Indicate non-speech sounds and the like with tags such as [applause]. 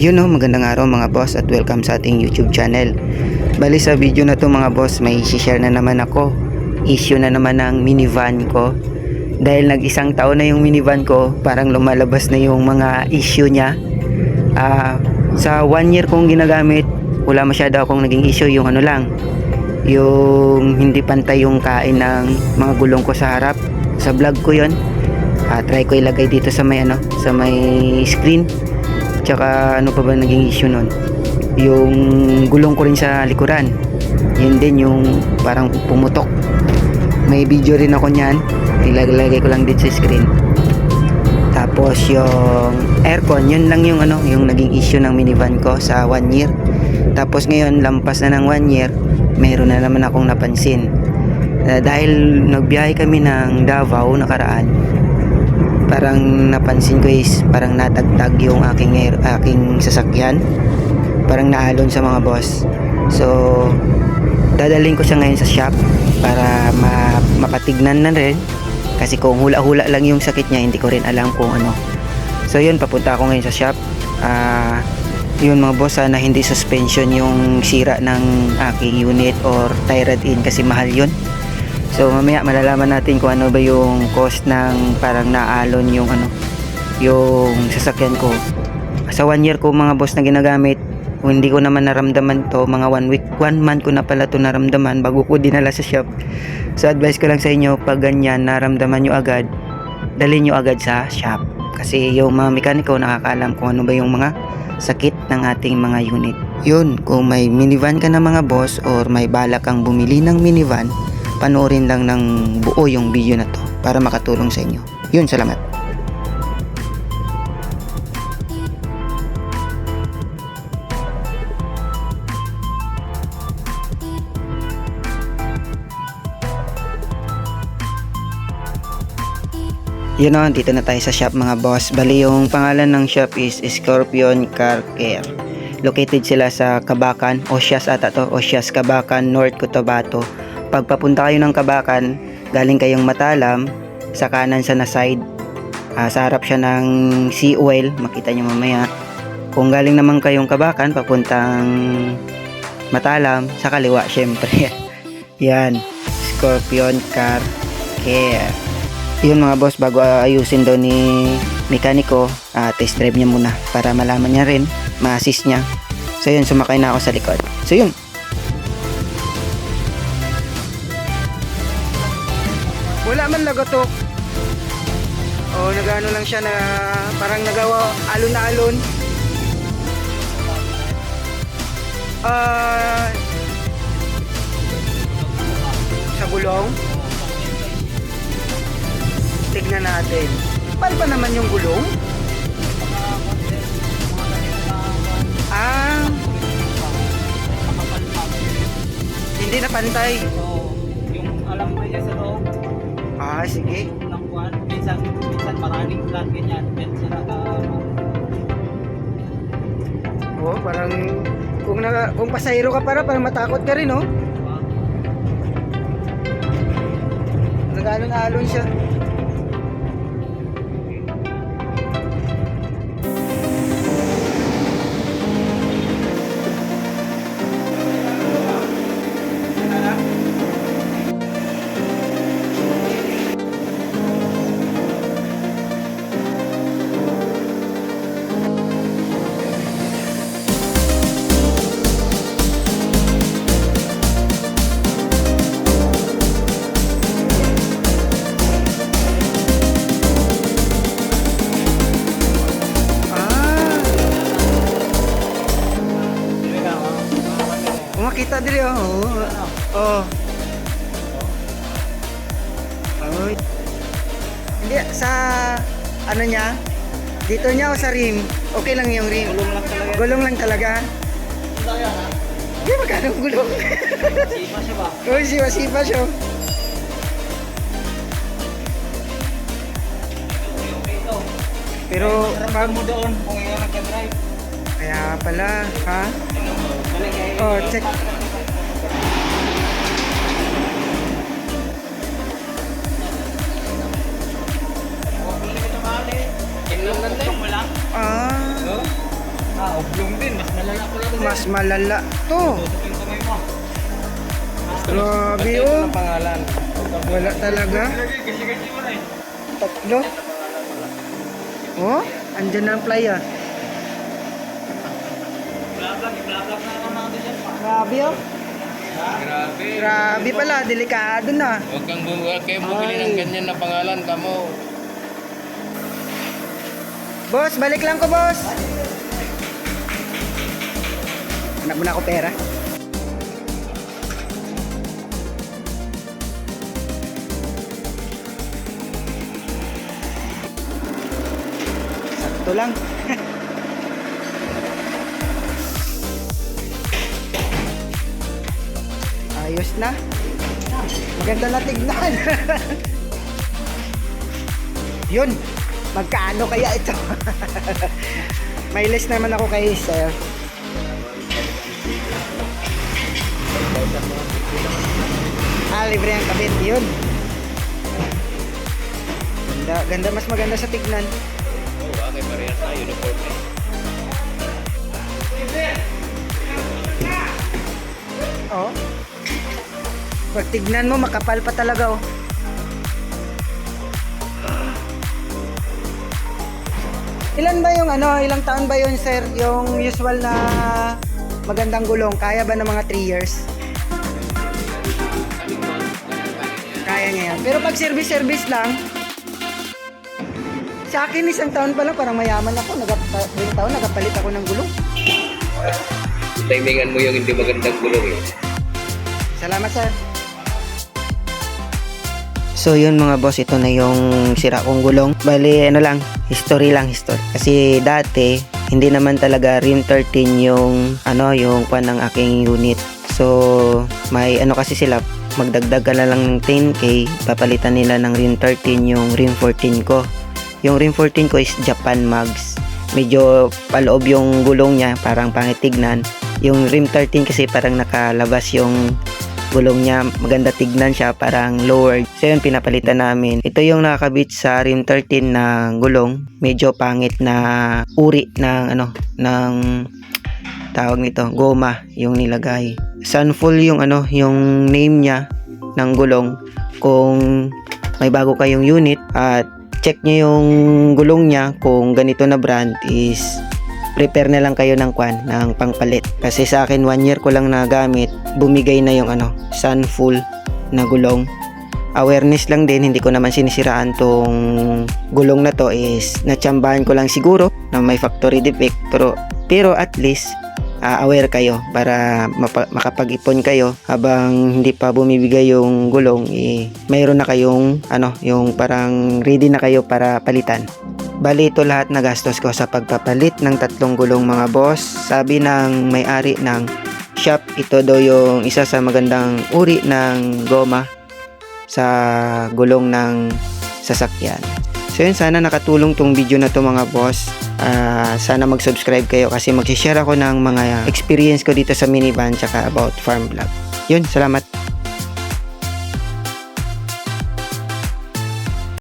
Yun no, magandang araw mga boss at welcome sa ating YouTube channel. Bali sa video na to mga boss, may share na naman ako. Issue na naman ng minivan ko. Dahil nag isang taon na yung minivan ko, parang lumalabas na yung mga issue niya. Ah, sa one year kong ginagamit, wala masyado akong naging issue yung ano lang. Yung hindi pantay yung kain ng mga gulong ko sa harap. Sa vlog ko yon Ah, try ko ilagay dito sa may ano, sa may screen. Tsaka ano pa ba naging issue nun? Yung gulong ko rin sa likuran. Yun din yung parang pumutok. May video rin ako niyan. Ilalagay ko lang din sa screen. Tapos yung aircon, yun lang yung ano, yung naging issue ng minivan ko sa one year. Tapos ngayon, lampas na ng one year, meron na naman akong napansin. Uh, dahil nagbiyahe kami ng Davao nakaraan, parang napansin ko is parang natagtag yung aking air, aking sasakyan. Parang naalon sa mga boss. So dadalhin ko siya ngayon sa shop para ma mapatignan na rin. Kasi kung hula-hula lang yung sakit niya hindi ko rin alam kung ano. So yun papunta ako ngayon sa shop. Ah yun mga boss sana hindi suspension yung sira ng aking unit or tie rod in kasi mahal yun So mamaya malalaman natin kung ano ba yung cost ng parang naalon yung ano yung sasakyan ko. Sa one year ko mga boss na ginagamit, hindi ko naman naramdaman to mga one week, one month ko na pala to naramdaman bago ko dinala sa shop. So advice ko lang sa inyo pag ganyan naramdaman nyo agad, dalhin nyo agad sa shop. Kasi yung mga mekaniko nakakaalam kung ano ba yung mga sakit ng ating mga unit. Yun, kung may minivan ka na mga boss or may balak kang bumili ng minivan, panoorin lang ng buo yung video na to para makatulong sa inyo. Yun, salamat. Yun o, dito na tayo sa shop mga boss. Bali yung pangalan ng shop is Scorpion Car Care. Located sila sa Kabakan, Osias ata to, Osias Kabakan, North Cotabato. Pag papunta kayo ng Kabakan, galing kayong Matalam, sa kanan siya na side. Ah, sa harap siya ng sea oil, makita nyo mamaya. Kung galing naman kayong Kabakan, papuntang Matalam, sa kaliwa syempre. [laughs] Yan, Scorpion Car Care. Yun mga boss, bago ayusin daw ni mekaniko, ah, test drive niya muna para malaman niya rin, ma-assist niya. So yun, sumakay na ako sa likod. So yun, Lagatok. O nagano lang siya na parang nagawa alon na alon. Ah sa gulong. Tignan natin. Pal pa naman yung gulong? Ah. Hindi na pantay. yung Ah, sige. ng kuwan, minsan, minsan maraming flat ganyan, minsan naka, Oo, parang kung naka, kung pasahero ka para parang matakot ka rin, oh. Nag-alon-alon siya. Diri oh. Oh. Ay. Hindi sa ano niya? Dito niya o sa rim? Okay lang yung rim. Gulong lang talaga. Gulong lang talaga. Di magkano ang gulong? Sipa siya ba? [laughs] Uy, sipa-sipa siya. Yung ito. Pero Pag mo doon, kung ikaw nagka-drive. kaya pala, ha? Oh, check. Malala to. Grabe oh. Wala talaga. Tatlo. Oh, andyan na ang pa. Grabe oh. Grabe. Grabe pala, delikado na. Huwag kang bu- huwag kayo bumili ng ganyan na pangalan kamo. Boss, balik lang ko, boss. Anak mo na ako pera. Sakto lang. [laughs] Ayos na. Maganda na tignan. [laughs] Yun. Magkano kaya ito? [laughs] May list naman ako kay sir. Ah, libre ang kabit. Yun. Ganda, ganda. Mas maganda sa tignan. Oo, oh, okay, parehas na uniform eh. Oh. Pag tignan mo, makapal pa talaga oh. Ilan ba yung ano, ilang taon ba yun sir? Yung usual na magandang gulong, kaya ba ng mga 3 years? Kaya niya yan. Pero pag service-service lang, sa akin isang taon pa lang parang mayaman ako. Nagap ilang taon, nagapalit ako ng gulong. Timingan mo yung hindi magandang gulong eh. Salamat sir. So yun mga boss, ito na yung sira kong gulong. Bali ano lang, history lang history. Kasi dati hindi naman talaga rim 13 yung ano yung pan ng aking unit. So may ano kasi sila magdagdag ka na lang ng 10k, papalitan nila ng rim 13 yung rim 14 ko. Yung rim 14 ko is Japan mags. Medyo paloob yung gulong niya, parang pangit tignan. Yung rim 13 kasi parang nakalabas yung gulong niya maganda tignan siya parang lowered so yun pinapalitan namin ito yung nakakabit sa rim 13 na gulong medyo pangit na uri ng ano ng tawag nito goma yung nilagay. Sunful yung ano yung name niya ng gulong. Kung may bago kayong unit at check nyo yung gulong niya kung ganito na brand is prepare na lang kayo ng kwan ng pangpalit. Kasi sa akin one year ko lang nagamit bumigay na yung ano sunful na gulong. Awareness lang din hindi ko naman sinisiraan tong gulong na to is natsambahan ko lang siguro na may factory defect pero pero at least ah, aware kayo para makapag-ipon kayo habang hindi pa bumibigay yung gulong eh, mayroon na kayong ano yung parang ready na kayo para palitan Bali ito lahat na gastos ko sa pagpapalit ng tatlong gulong mga boss. Sabi ng may-ari ng shop, ito daw yung isa sa magandang uri ng goma sa gulong ng sasakyan. So yun, sana nakatulong tong video na to mga boss. Ah, sana mag-subscribe kayo kasi mag-share ako ng mga experience ko dito sa minivan tsaka about farm vlog. Yun, salamat.